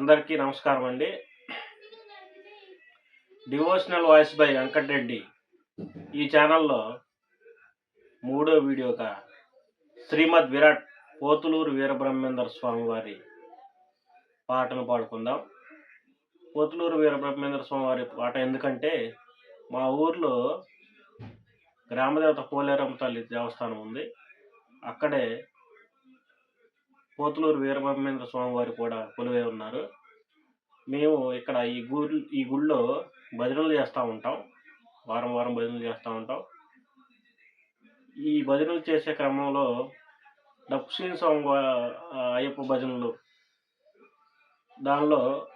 అందరికీ నమస్కారం అండి. Devotional voice by Venkatareddy. ఈ ఛానల్లో మూడో వీడియోగా శ్రీమద్ విరాట్ పోతులూరు వీరబ్రహ్మేందర్ స్వామి వారి పాటను పాడుకుందాం. పోతులూరు వీరబ్రహ్మేంద్ర స్వామి వారి పాట ఎందుకంటే మా ఊర్లో గ్రామదేవత పోలేరమ్మ తల్లి దేవస్థానం ఉంది. అక్కడే పోతులూరు వీరబ్రహ్మేంద్ర స్వామి వారు కూడా కొలువై ఉన్నారు. మేము ఇక్కడ ఈ గుడి ఈ గుళ్ళో భజనలు చేస్తూ ఉంటాం. వారం వారం భజనలు చేస్తూ ఉంటాం. ఈ భజనలు చేసే క్రమంలో దక్షిణ స్వామి అయ్యప్ప భజనలు. దానిలో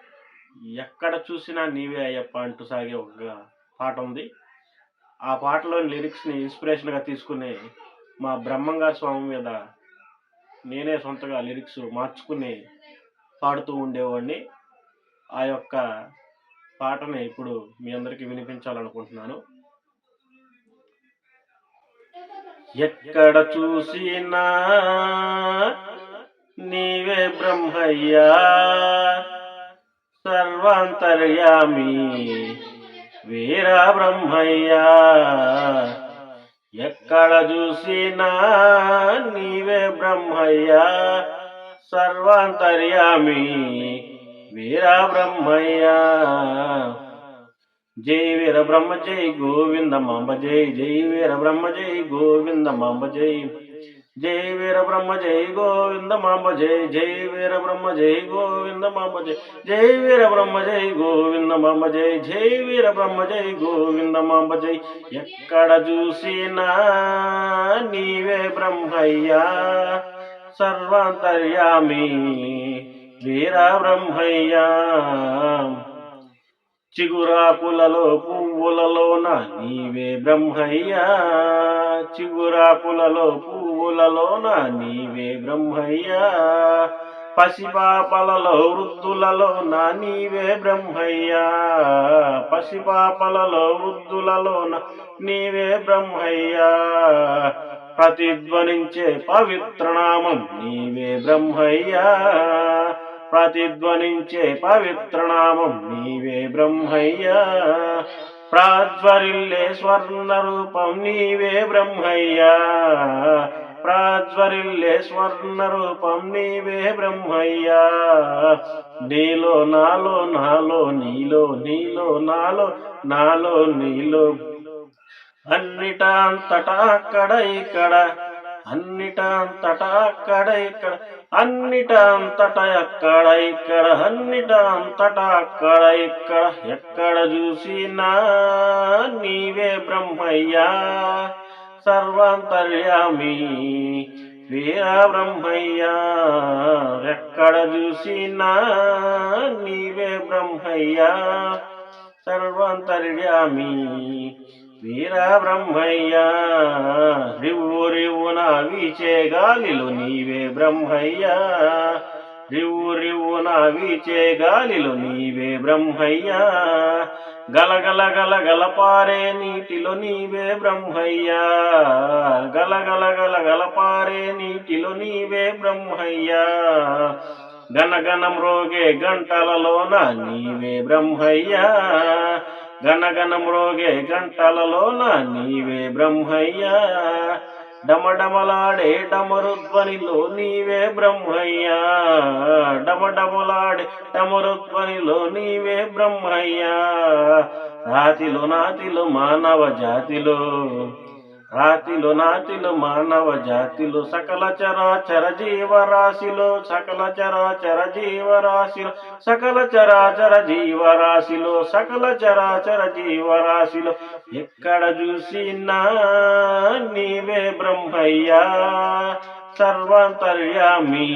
ఎక్కడ చూసినా నీవే అయ్యప్ప అంటూ సాగే ఒక పాట ఉంది. ఆ పాటలోని లిరిక్స్ని ఇన్స్పిరేషన్గా తీసుకుని మా బ్రహ్మంగారి స్వామి మీద నేనే సొంతగా లిరిక్స్ మార్చుకుని పాడుతూ ఉండేవాడిని. ఆ యొక్క పాటని ఇప్పుడు మీ అందరికీ వినిపించాలనుకుంటున్నాను. ఎక్కడ చూసినా నీవే బ్రహ్మయ్యా సర్వాంతర్యామి వీరా బ్రహ్మయ్యా. ఎక్కడ చూసినా నీవే బ్రహ్మయ్యా సర్వాంతర్యామి వీర బ్రహ్మయ్యా. జై వీర బ్రహ్మ జై గోవింద మాంబ జై జై వీర బ్రహ్మ జై గోవింద మాంబ జై. జై వీర బ్రహ్మ జై గోవింద మాంబ జై జై వీర బ్రహ్మ జై గోవింద మాంబ జై జై వీర బ్రహ్మ జై గోవింద మాంబ జై జై వీర బ్రహ్మ జై గోవింద మాంబ జై. ఎక్కడ చూసినా నీవే బ్రహ్మయ్యా సర్వాంతర్యామి వీర బ్రహ్మయ్యా చిగురాకులలో పువ్వులలోన నీవే బ్రహ్మయ్యా. చిగురాకులలో పువ్వులలోన నీవే బ్రహ్మయ్యా. పసిపాపలలో వృద్ధులలో నా నీవే బ్రహ్మయ్యా. పసిపాపలలో వృద్ధులలోన నీవే బ్రహ్మయ్యా. ప్రతిధ్వనించే పవిత్రనామం నీవే బ్రహ్మయ్యా. ప్రతిధ్వనించే పవిత్రనామం నీవే బ్రహ్మయ్యా. ప్రాజ్వరిల్లే స్వర్ణ రూపం నీవే బ్రహ్మయ్యా. ప్రాజ్వరిల్లే స్వర్ణ రూపం నీవే బ్రహ్మయ్యా. నీలో నాలో నాలో నీలో నీలో నాలో నాలో నీలో. అన్నిటా అంతటా అక్కడ ఇక్కడ అన్నిట అంతటా అక్కడ ఇక్కడ అన్నిట అంతటా అక్కడ ఇక్కడ అన్నిట అంతట అక్కడ ఇక్కడ. ఎక్కడ చూసినా నీవే బ్రహ్మయ్యా సర్వాంతర్యామి. వీరా బ్రహ్మయ్యా ఎక్కడ చూసినా నీవే బ్రహ్మయ్యా సర్వాంతర్యామి. వీర బ్రహ్మయ్య రివ్వు రివ్వున వీచే గాలిలో నీవే బ్రహ్మయ్య. రివ్వు రివ్వున వీచే గాలిలో నీవే బ్రహ్మయ్య. గలగల గల గల పారే నీటిలో నీవే బ్రహ్మయ్య. గలగల గల గల పారే నీటిలో నీవే బ్రహ్మయ్య. గణగణం రోగే గంటలలోన నీవే బ్రహ్మయ్యా. గణగణ మ్రోగే గంటలలోన నీవే బ్రహ్మయ్యా. డమడమలాడే డమరుధ్వనిలో నీవే బ్రహ్మయ్యా. డమడమలాడే డమరుధ్వనిలో నీవే బ్రహ్మయ్యా. రాతిలో నాతిలో మానవ జాతిలో రాతిలో నాతిలో మానవ జాతిలో సకల చరాచర జీవరాశిలో సకల చరాచర జీవరాశిలో సకల చరాచర జీవరాశిలో సకల చరాచర జీవరాశిలో. ఎక్కడ చూసినా నీవే బ్రహ్మయ్యా సర్వాంతర్యామి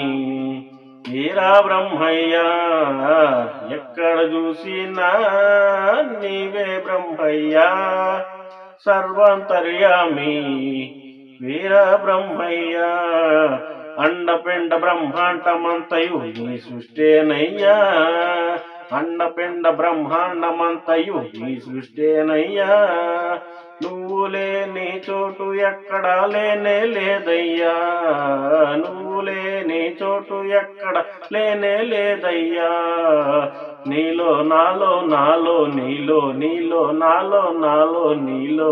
వీరా బ్రహ్మయ్యా. ఎక్కడ చూసినా నీవే బ్రహ్మయ్యా. సర్వాంతర్యామి. వీర బ్రహ్మయ్య అండపిండ బ్రహ్మాండమంతయు నీ సృష్టేనయ్యా అండపిండ బ్రహ్మాండమంతయు నీ సృష్టేనయ్యా నువ్వు లేని చోటు ఎక్కడా లేనే లేదయ్యా. నువ్వు లేని చోటు ఎక్కడ లేనే లేదయ్యా. నీలో నాలో నాలో నీలో నీలో నాలో నాలో నీలో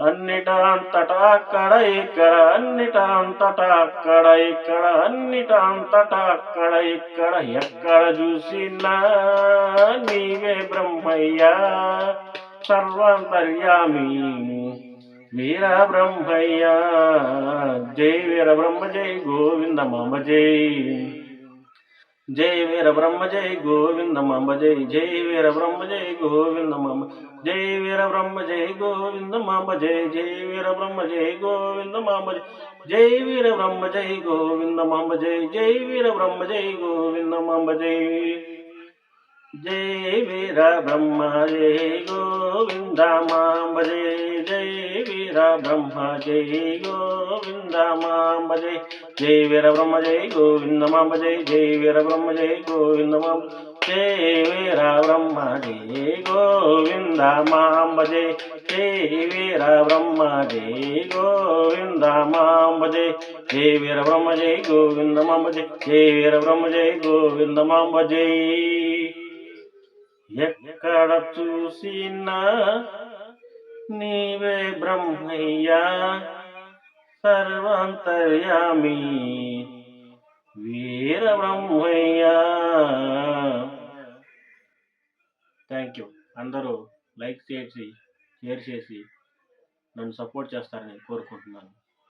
అన్నిట అంతటా అక్కడ ఇక్కడ అన్నిట అంతటా అక్కడ ఇక్కడ అన్నిట అంతటా అక్కడ ఇక్కడ ఎక్కడ చూసినా నీవే బ్రహ్మయ్యా సర్వాంతర్యామి వీర బ్రహ్మయ్యా. జై వీర బ్రహ్మ జై గోవింద మమ జై. జై వీర బ్రహ్మ జై గోవింద జై జై వీర బ్రహ్మ జై గోవింద జై వీర బ్రహ్మ జై గోవింద జై జై వీర బ్రహ్మ జై గోవింద జై జై వీర బ్రహ్మ జై గోవింద జై జై వీర బ్రహ్మ జై గోవింద జై జై వీర బ్రహ్మ జై గోవింద జై జై బ్రహ్మ జై గోవింద మాంబ జై జై వీర బ్రహ్మ జై గోవింద మాంబ జై జై వీర బ్రహ్మ జై గోవింద మాంబ జై వీర బ్రహ్మ జై గోవింద మాంబ జై జై వీర బ్రహ్మ జై గోవింద మాంబ జై జై వీర బ్రహ్మ జై గోవింద మాంబ జై జై వీర బ్రహ్మ జై గోవింద మాంబ జై ఎక్కడ చూసినా నీవే బ్రహ్మయ్యా సర్వాంతర్యామి. వీర బ్రహ్మయ్యా. థ్యాంక్ యూ అందరూ లైక్ చేసి షేర్ చేసి నన్ను సపోర్ట్ చేస్తారని కోరుకుంటున్నాను.